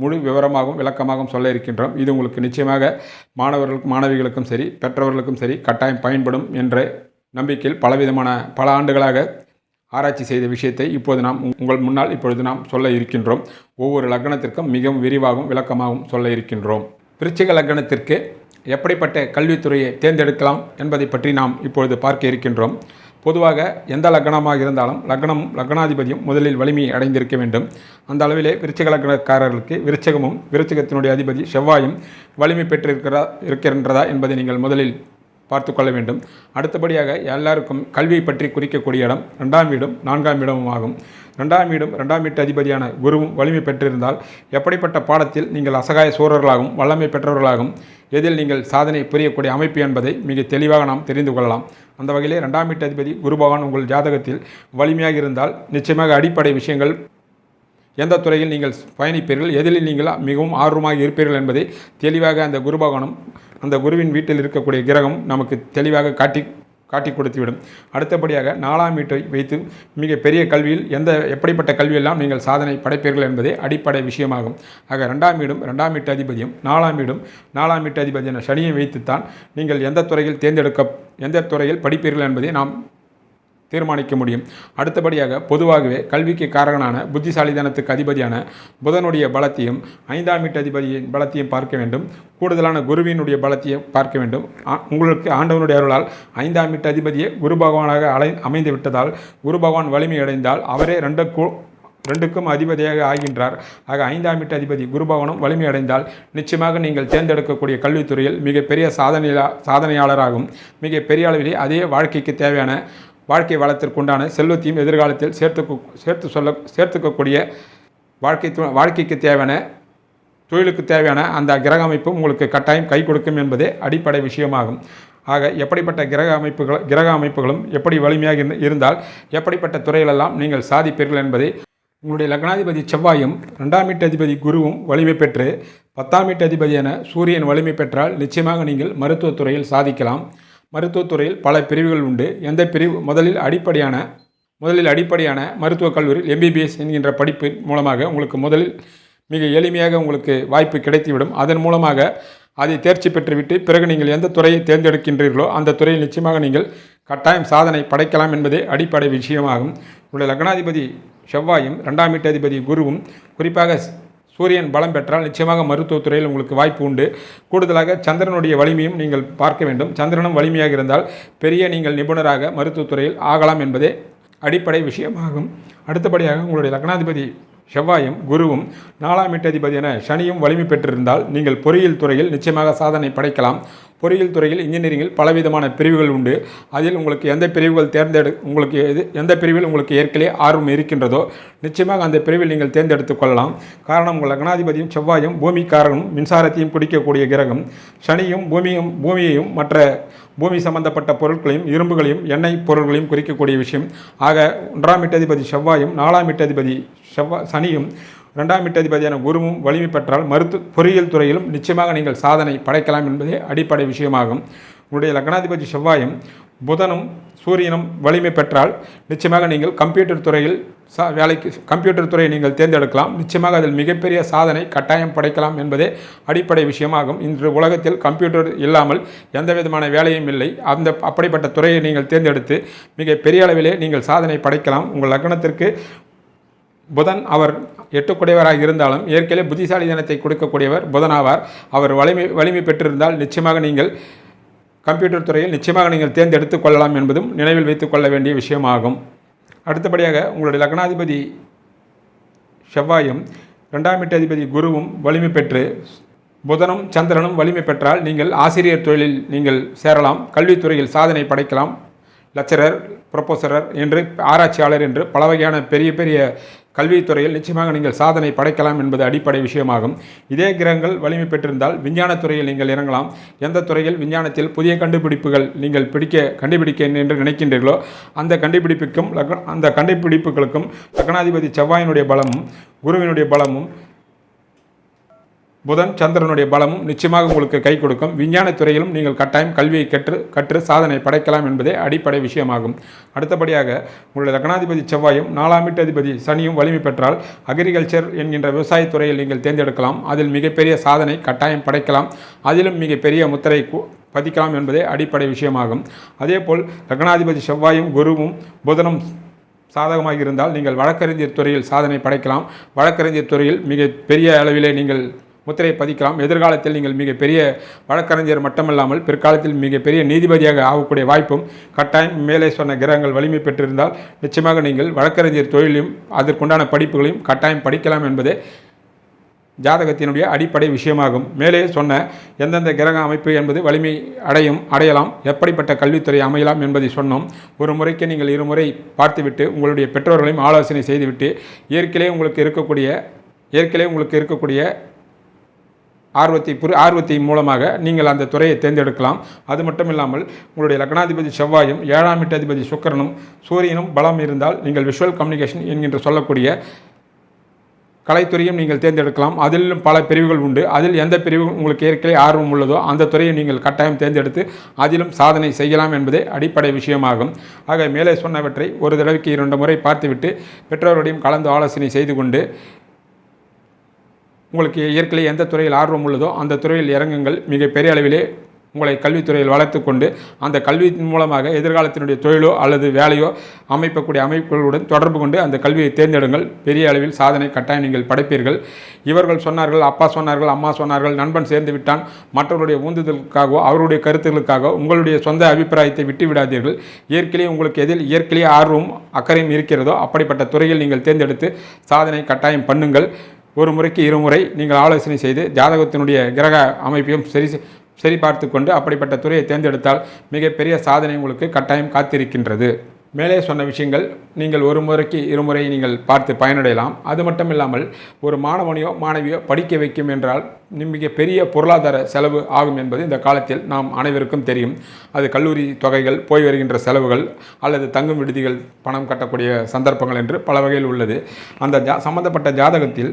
முழு விவரமாகவும் விளக்கமாகவும் சொல்ல இருக்கின்றோம். இது உங்களுக்கு நிச்சயமாக மாணவர்களுக்கும் மாணவிகளுக்கும் சரி பெற்றவர்களுக்கும் சரி கட்டாயம் பயன்படும் என்ற நம்பிக்கையில் பலவிதமான பல ஆண்டுகளாக ஆராய்ச்சி செய்த விஷயத்தை இப்போது நாம் உங்கள் முன்னால் இப்பொழுது நாம் சொல்ல இருக்கின்றோம். ஒவ்வொரு லக்னத்திற்கும் மிகவும் விரிவாகவும் விளக்கமாகவும் சொல்ல இருக்கின்றோம். விருச்சிக லக்னத்திற்கு எப்படிப்பட்ட கல்வித்துறையை தேர்ந்தெடுக்கலாம் என்பதை பற்றி நாம் இப்பொழுது பார்க்க இருக்கின்றோம். பொதுவாக எந்த லக்னமாக இருந்தாலும் லக்னம் லக்னாதிபதியும் முதலில் வலிமையை அடைந்திருக்க வேண்டும். அந்த அளவிலே விருச்சகலக்கணக்காரர்களுக்கு விருச்சகமும் விருச்சகத்தினுடைய அதிபதி செவ்வாயும் வலிமை பெற்றிருக்கிறா இருக்கின்றதா என்பதை நீங்கள் முதலில் பார்த்து கொள்ள வேண்டும். அடுத்தபடியாக எல்லாருக்கும் கல்வியை பற்றி குறிக்கக்கூடிய இடம் ரெண்டாம் வீடும் நான்காம் இடமும் ஆகும். ரெண்டாம் வீடும் ரெண்டாம் வீட்டு அதிபதியான குருவும் வலிமை பெற்றிருந்தால் எப்படிப்பட்ட பாடத்தில் நீங்கள் அசகாய சூரர்களாகவும் வல்லமை பெற்றவர்களாகவும் எதில் நீங்கள் சாதனை புரியக்கூடிய அமைப்பு என்பதை மிக தெளிவாக நாம் தெரிந்து கொள்ளலாம். அந்த வகையிலே ரெண்டாம் வீட்டு அதிபதி குரு பகவான் உங்கள் ஜாதகத்தில் வலிமையாக இருந்தால் நிச்சயமாக அடிப்படை விஷயங்கள் எந்த துறையில் நீங்கள் பயணிப்பீர்கள்? எதில் நீங்கள் மிகவும் ஆர்வமாக இருப்பீர்கள் என்பதை தெளிவாக அந்த குரு பகவானும் அந்த குருவின் வீட்டில் இருக்கக்கூடிய கிரகம் நமக்கு தெளிவாக காட்டி காட்டி கொடுத்துவிடும். அடுத்தபடியாக நாலாம் வீட்டை வைத்து மிக பெரிய கல்வியில் எந்த எப்படிப்பட்ட கல்வியெல்லாம் நீங்கள் சாதனை படைப்பீர்கள் என்பதே அடிப்படை விஷயமாகும். ஆக ரெண்டாம் வீடும் ரெண்டாம் வீட்டு அதிபதியும் நாலாம் வீடும் நாலாம் வீட்டு அதிபதியான சனியை வைத்துத்தான் நீங்கள் எந்த துறையில் தேர்ந்தெடுக்க எந்த துறையில் படிப்பீர்கள் என்பதை நாம் தீர்மானிக்க முடியும். அடுத்தபடியாக பொதுவாகவே கல்விக்கு காரகனான புத்திசாலிதனத்துக்கு அதிபதியான புதனுடைய பலத்தையும் ஐந்தாம் வீட்டு அதிபதியின் பலத்தையும் பார்க்க வேண்டும். கூடுதலான குருவினுடைய பலத்தையும் பார்க்க வேண்டும். உங்களுக்கு ஆண்டவனுடைய அருளால் ஐந்தாம் வீட்டு அதிபதியே குரு பகவானாக அலை அமைந்து விட்டதால் குரு பகவான் வலிமை அடைந்தால் அவரே ரெண்டு ரெண்டுக்கும் அதிபதியாக ஆகின்றார். ஆக ஐந்தாம் வீட்டு அதிபதி குருபவனும் வலிமை அடைந்தால் நிச்சயமாக நீங்கள் தேர்ந்தெடுக்கக்கூடிய கல்வித்துறையில் மிகப்பெரிய சாதனையா சாதனையாளராகும். மிக பெரிய அளவிலே அதே வாழ்க்கைக்கு தேவையான வாழ்க்கை வளத்திற்குண்டான செல்வத்தையும் எதிர்காலத்தில் சேர்த்து சேர்த்து சொல்ல சேர்த்துக்கக்கூடிய வாழ்க்கை வாழ்க்கைக்கு தேவையான தொழிலுக்கு தேவையான அந்த கிரக அமைப்பு உங்களுக்கு கட்டாயம் கை கொடுக்கும் என்பதே அடிப்படை விஷயமாகும். ஆக எப்படிப்பட்ட கிரக அமைப்புகள் கிரக அமைப்புகளும் எப்படி வலிமையாக இருந்தால் எப்படிப்பட்ட துறைகளெல்லாம் நீங்கள் சாதிப்பீர்கள் என்பதை உங்களுடைய லக்னாதிபதி செவ்வாயும் ரெண்டாம் வீட்டு அதிபதி குருவும் வலிமை பெற்று பத்தாம் வீட்டு அதிபதியான சூரியன் வலிமை பெற்றால் நிச்சயமாக நீங்கள் மருத்துவத்துறையில் சாதிக்கலாம். மருத்துவத்துறையில் பல பிரிவுகள் உண்டு. எந்த பிரிவு? முதலில் அடிப்படையான முதலில் அடிப்படையான மருத்துவக் கல்லூரியில் எம்பிபிஎஸ் என்கின்ற படிப்பின் மூலமாக உங்களுக்கு முதலில் மிக எளிமையாக உங்களுக்கு வாய்ப்பு கிடைத்துவிடும். அதன் மூலமாக அதை தேர்ச்சி பெற்றுவிட்டு பிறகு நீங்கள் எந்த துறையை தேர்ந்தெடுக்கின்றீர்களோ அந்த துறையில் நிச்சயமாக நீங்கள் கட்டாயம் சாதனை படைக்கலாம் என்பதே அடிப்படை விஷயமாகும். உங்களுடைய லக்னாதிபதி செவ்வாயும் ரெண்டாம் வீட்டாதிபதி குருவும் குறிப்பாக சூரியன் பலம் பெற்றால் நிச்சயமாக மருத்துவத்துறையில் உங்களுக்கு வாய்ப்பு உண்டு. கூடுதலாக சந்திரனுடைய வலிமையும் நீங்கள் பார்க்க வேண்டும். சந்திரனும் வலிமையாக இருந்தால் பெரிய நீங்கள் நிபுணராக மருத்துவத்துறையில் ஆகலாம் என்பதே அடிப்படை விஷயமாகும். அடுத்தபடியாக உங்களுடைய லக்னாதிபதி செவ்வாயும் குருவும் நாலாம் வீட்டதிபதி என சனியும் வலிமை பெற்றிருந்தால் நீங்கள் பொறியியல் துறையில் நிச்சயமாக சாதனை படைக்கலாம். பொறியியல் துறையில் இன்ஜினியரிங்கில் பலவிதமான பிரிவுகள் உண்டு. அதில் உங்களுக்கு எந்த பிரிவுகள் தேர்ந்தெடு உங்களுக்கு எது எந்த பிரிவில் உங்களுக்கு ஏற்கனவே ஆர்வம் இருக்கின்றதோ நிச்சயமாக அந்த பிரிவில் நீங்கள் தேர்ந்தெடுத்துக் கொள்ளலாம். காரணம் உங்கள் லக்னாதிபதியும் செவ்வாயும் பூமிக்காரனும் மின்சாரத்தையும் குடிக்கக்கூடிய கிரகம். சனியும் பூமியும் பூமியையும் மற்ற பூமி சம்பந்தப்பட்ட பொருட்களையும் இரும்புகளையும் எண்ணெய் பொருட்களையும் குறிக்கக்கூடிய விஷயம். ஆக ஒன்றாம் வீட்டதிபதி செவ்வாயும் நாலாம் வீட்டதிபதி செவ்வா சனியும் ரெண்டாம் வீட்டதிபதியான குருவும் வலிமை பெற்றால் மருத்துவ பொறியியல் துறையிலும் நிச்சயமாக நீங்கள் சாதனை படைக்கலாம் என்பதே அடிப்படை விஷயமாகும். உங்களுடைய லக்னாதிபதி செவ்வாயும் புதனும் சூரியனும் வலிமை பெற்றால் நிச்சயமாக நீங்கள் கம்ப்யூட்டர் துறையில் சா வேலைக்கு கம்ப்யூட்டர் துறையை நீங்கள் தேர்ந்தெடுக்கலாம். நிச்சயமாக அதில் மிகப்பெரிய சாதனை கட்டாயம் படைக்கலாம் என்பதே அடிப்படை விஷயமாகும். இன்று உலகத்தில் கம்ப்யூட்டர் இல்லாமல் எந்த விதமான வேலையும் இல்லை. அந்த அப்படிப்பட்ட துறையை நீங்கள் தேர்ந்தெடுத்து மிக பெரிய அளவிலே நீங்கள் சாதனை படைக்கலாம். உங்கள் லக்னத்திற்கு புதன் அவர் எட்டுக்குடையவராக இருந்தாலும் ஏற்கனவே புத்திசாலி தினத்தை கொடுக்கக்கூடியவர் புதனாவார். அவர் வலிமை வலிமை பெற்றிருந்தால் நிச்சயமாக நீங்கள் கம்ப்யூட்டர் துறையில் நிச்சயமாக நீங்கள் தேர்ந்தெடுத்து கொள்ளலாம் என்பதும் நினைவில் வைத்துக் கொள்ள வேண்டிய விஷயமாகும். அடுத்தபடியாக உங்களுடைய லக்னாதிபதி செவ்வாயும் ரெண்டாம் வீட்டு அதிபதி குருவும் வலிமை பெற்று புதனும் சந்திரனும் வலிமை பெற்றால் நீங்கள் ஆசிரியர் தொழிலில் நீங்கள் சேரலாம் கல்வித்துறையில் சாதனை படைக்கலாம். லெக்சரர் ப்ரொஃபஸரர் என்று ஆராய்ச்சியாளர் என்று பல வகையான பெரிய பெரிய கல்வித்துறையில் நிச்சயமாக நீங்கள் சாதனை படைக்கலாம் என்பது அடிப்படை விஷயமாகும். இதே கிரகங்கள் வலிமை பெற்றிருந்தால் விஞ்ஞான துறையில் நீங்கள் இறங்கலாம். எந்த துறையில்? விஞ்ஞானத்தில் புதிய கண்டுபிடிப்புகள் நீங்கள் பிடிக்க கண்டுபிடிக்க என்று நினைக்கின்றீர்களோ அந்த கண்டுபிடிப்புக்கும் அந்த கண்டுபிடிப்புகளுக்கும் லக்னாதிபதி செவ்வாயினுடைய பலமும் குருவினுடைய பலமும் புதன் சந்திரனுடைய பலமும் நிச்சயமாக உங்களுக்கு கை கொடுக்கும். விஞ்ஞான துறையிலும் நீங்கள் கட்டாயம் கல்வியை கற்று கற்று சாதனை படைக்கலாம் என்பதே அடிப்படை விஷயமாகும். அடுத்தபடியாக உங்களுடைய லக்னாதிபதி செவ்வாயும் நாலாம் வீட்டு அதிபதி சனியும் வலிமை பெற்றால் அக்ரிகல்ச்சர் என்கின்ற விவசாயத்துறையில் நீங்கள் தேர்ந்தெடுக்கலாம். அதில் மிகப்பெரிய சாதனை கட்டாயம் படைக்கலாம். அதிலும் மிகப்பெரிய முத்திரை பதிக்கலாம் என்பதே அடிப்படை விஷயமாகும். அதேபோல் லக்னாதிபதி செவ்வாயும் குருவும் புதனும் சாதகமாக இருந்தால் நீங்கள் வழக்கறிஞர் துறையில் சாதனை படைக்கலாம். வழக்கறிஞர் துறையில் மிக பெரிய அளவிலே நீங்கள் முத்திரை பதிக்கலாம். எதிர்காலத்தில் நீங்கள் மிகப்பெரிய வழக்கறிஞர் மட்டுமல்லாமல் பிற்காலத்தில் மிகப்பெரிய நீதிபதியாக ஆகக்கூடிய வாய்ப்பும் கட்டாயம். மேலே சொன்ன கிரகங்கள் வலிமை பெற்றிருந்தால் நிச்சயமாக நீங்கள் வழக்கறிஞர் தொழிலையும் அதற்குண்டான படிப்புகளையும் கட்டாயம் படிக்கலாம் என்பதே ஜாதகத்தினுடைய அடிப்படை விஷயமாகும். மேலே சொன்ன எந்தெந்த கிரக அமைப்பு என்பது வலிமை அடையும் அடையலாம் எப்படிப்பட்ட கல்வித்துறை அமையலாம் என்பதை சொன்னோம். ஒரு முறைக்கு நீங்கள் இருமுறை பார்த்துவிட்டு உங்களுடைய பெற்றோர்களையும் ஆலோசனை செய்துவிட்டு இயற்கையிலே உங்களுக்கு இருக்கக்கூடிய இயற்கையிலே உங்களுக்கு இருக்கக்கூடிய ஆர்வத்தை புரி ஆர்வத்தின் மூலமாக நீங்கள் அந்த துறையை தேர்ந்தெடுக்கலாம். அது மட்டும் இல்லாமல் உங்களுடைய லக்னாதிபதி செவ்வாயும் ஏழாம் வீட்டு சுக்கரனும் சூரியனும் பலம் இருந்தால் நீங்கள் விஷுவல் கம்யூனிகேஷன் என்கின்ற சொல்லக்கூடிய கலைத்துறையும் நீங்கள் தேர்ந்தெடுக்கலாம். அதிலும் பல பிரிவுகள் உண்டு. அதில் எந்த பிரிவு உங்களுக்கு ஏற்கனவே ஆர்வம் உள்ளதோ அந்த துறையை நீங்கள் கட்டாயம் தேர்ந்தெடுத்து அதிலும் சாதனை செய்யலாம் என்பதே அடிப்படை விஷயமாகும். ஆக மேலே சொன்னவற்றை ஒரு தடவைக்கு இரண்டு முறை பார்த்துவிட்டு பெற்றோருடையும் கலந்து ஆலோசனை செய்து கொண்டு உங்களுக்கு ஏற்கனவே எந்த துறையில் ஆர்வம் உள்ளதோ அந்த துறையில் இறங்குங்கள். மிக பெரிய அளவிலே உங்களை கல்வித்துறையில் வளர்த்து கொண்டு அந்த கல்வியின் மூலமாக எதிர்காலத்தினுடைய தொழிலோ அல்லது வேலையோ அமைப்பக்கூடிய அமைப்புகளுடன் தொடர்பு கொண்டு அந்த கல்வியை தேர்ந்தெடுங்கள். பெரிய அளவில் சாதனை கட்டாயம் நீங்கள் படைப்பீர்கள். இவர்கள் சொன்னார்கள் அப்பா சொன்னார்கள் அம்மா சொன்னார்கள் நண்பன் சேர்ந்து விட்டான். மற்றவருடைய ஊந்துதலுக்காகவோ அவருடைய கருத்துக்களுக்காக உங்களுடைய சொந்த அபிப்பிராயத்தை விட்டு விடாதீர்கள். உங்களுக்கு எதில் இயற்கையே ஆர்வம் அக்கறையும் இருக்கிறதோ அப்படிப்பட்ட துறையில் நீங்கள் தேர்ந்தெடுத்து சாதனை கட்டாயம் பண்ணுங்கள். ஒரு முறைக்கு இருமுறை நீங்கள் ஆலோசனை செய்து ஜாதகத்தினுடைய கிரக அமைப்பையும் சரி சரி பார்த்து கொண்டு அப்படிப்பட்ட துறையை தேர்ந்தெடுத்தால் மிகப்பெரிய சாதனை உங்களுக்கு கட்டாயம் காத்திருக்கின்றது. மேலே சொன்ன விஷயங்கள் நீங்கள் ஒரு முறைக்கு இருமுறை நீங்கள் பார்த்து பயனடையலாம். அது மட்டும் இல்லாமல் ஒரு மாணவனையோ மாணவியோ படிக்க வைக்கும் என்றால் மிக பெரிய பொருளாதார செலவு ஆகும் என்பது இந்த காலத்தில் நாம் அனைவருக்கும் தெரியும். அது கல்லூரி தொகைகள் போய் வருகின்ற செலவுகள் அல்லது தங்கும் விடுதிகள் பணம் கட்டக்கூடிய சந்தர்ப்பங்கள் என்று பல வகையில் உள்ளது. அந்த ஜா சம்பந்தப்பட்ட ஜாதகத்தில்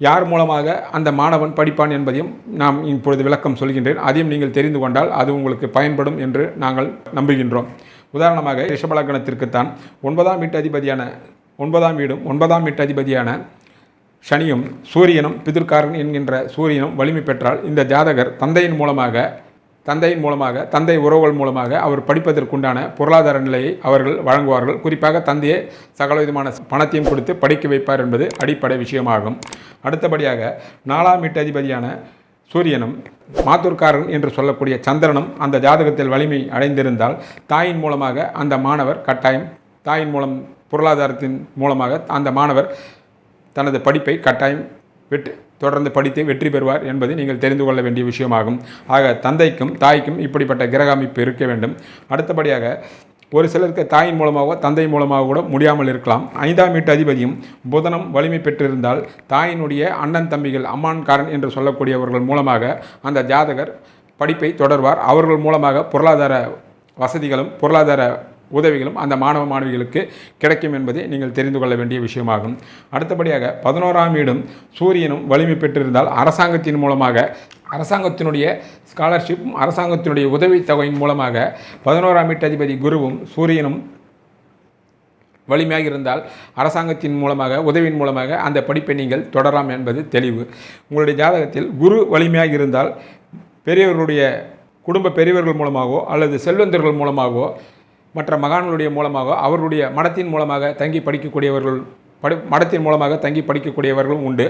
யார் மூலமாக அந்த மாணவன் படிப்பான் என்பதையும் நாம் இப்பொழுது விளக்கம் சொல்கின்றேன். அதையும் நீங்கள் தெரிந்து கொண்டால் அது உங்களுக்கு பயன்படும் என்று நாங்கள் நம்புகின்றோம். உதாரணமாக ரிஷபலக்கணத்திற்குத்தான் ஒன்பதாம் வீட்டு அதிபதியான ஒன்பதாம் வீடும் ஒன்பதாம் வீட்டு அதிபதியான சனியும் சூரியனும் பிதிர்காரன் என்கின்ற சூரியனும் வலிமை பெற்றால் இந்த ஜாதகர் தந்தையின் மூலமாக தந்தையின் மூலமாக தந்தை உறவுகள் மூலமாக அவர் படிப்பதற்குண்டான பொருளாதார நிலையை அவர்கள் வழங்குவார்கள். குறிப்பாக தந்தையே சகல விதமான பணத்தையும் கொடுத்து படிக்க வைப்பார் என்பது அடிப்படை விஷயமாகும். அடுத்தபடியாக நாலாம் வீட்டு அதிபதியான சூரியனும் மாத்தூர்காரன் என்று சொல்லக்கூடிய சந்திரனும் அந்த ஜாதகத்தில் வலிமை அடைந்திருந்தால் தாயின் மூலமாக அந்த மாணவர் கட்டாயம் தாயின் மூலம் பொருளாதாரத்தின் மூலமாக அந்த மாணவர் தனது படிப்பை கட்டாயம் விட்டு தொடர்ந்து படித்து வெற்றி பெறுவார் என்பதை நீங்கள் தெரிந்து கொள்ள வேண்டிய விஷயமாகும். ஆக தந்தைக்கும் தாய்க்கும் இப்படிப்பட்ட கிரக அமைப்பு இருக்க வேண்டும். அடுத்தபடியாக ஒரு சிலருக்கு தாயின் மூலமாகவோ தந்தை மூலமாக கூட முடியாமல் இருக்கலாம். ஐந்தாம் வீட்டு அதிபதியும் புதனம் வலிமை பெற்றிருந்தால் தாயினுடைய அண்ணன் தம்பிகள் அம்மான்காரன் என்று சொல்லக்கூடியவர்கள் மூலமாக அந்த ஜாதகர் படிப்பை தொடர்வார். அவர்கள் மூலமாக பொருளாதார வசதிகளும் பொருளாதார உதவிகளும் அந்த மாணவ மாணவிகளுக்கு கிடைக்கும் என்பதை நீங்கள் தெரிந்து கொள்ள வேண்டிய விஷயமாகும். அடுத்தபடியாக பதினோராம் வீடும் சூரியனும் வலிமை பெற்றிருந்தால் அரசாங்கத்தின் மூலமாக அரசாங்கத்தினுடைய ஸ்காலர்ஷிப்பும் அரசாங்கத்தினுடைய உதவித்தொகையின் மூலமாக பதினோராம் வீட்டதிபதி குருவும் சூரியனும் வலிமையாக இருந்தால் அரசாங்கத்தின் மூலமாக உதவியின் மூலமாக அந்த படிப்பை நீங்கள் தொடரலாம் என்பது தெளிவு. உங்களுடைய ஜாதகத்தில் குரு வலிமையாக இருந்தால் பெரியவர்களுடைய குடும்ப பெரியவர்கள் மூலமாகவோ அல்லது செல்வந்தர்கள் மூலமாகவோ மற்ற மகான்களுடைய மூலமாக அவர்களுடைய மடத்தின் மூலமாக தங்கி படிக்கக்கூடியவர்கள் படி மடத்தின் மூலமாக தங்கி படிக்கக்கூடியவர்களும் உண்டு.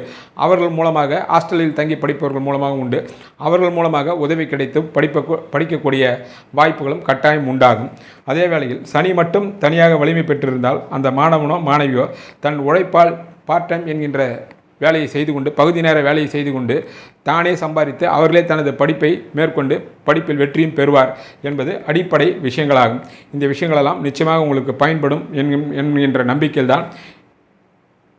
அவர்கள் மூலமாக ஹாஸ்டலில் தங்கி படிப்பவர்கள் மூலமாகவும் உண்டு. அவர்கள் மூலமாக உதவி கிடைத்து படிப்ப படிக்கக்கூடிய வாய்ப்புகளும் கட்டாயம் உண்டாகும். அதே வேளையில் சனி மட்டும் தனியாக வலிமை பெற்றிருந்தால் அந்த மாணவனோ மாணவியோ தன் உழைப்பால் பார்ட் டைம் என்கின்ற வேலையை செய்து கொண்டு பகுதி நேர வேலையை செய்து கொண்டு தானே சம்பாதித்து அவர்களே தனது படிப்பை மேற்கொண்டு படிப்பில் வெற்றியும் பெறுவார் என்பது அடிப்படை விஷயங்களாகும். இந்த விஷயங்களெல்லாம் நிச்சயமாக உங்களுக்கு பயன்படும் என்கின்- என்கின்ற நம்பிக்கையில்தான்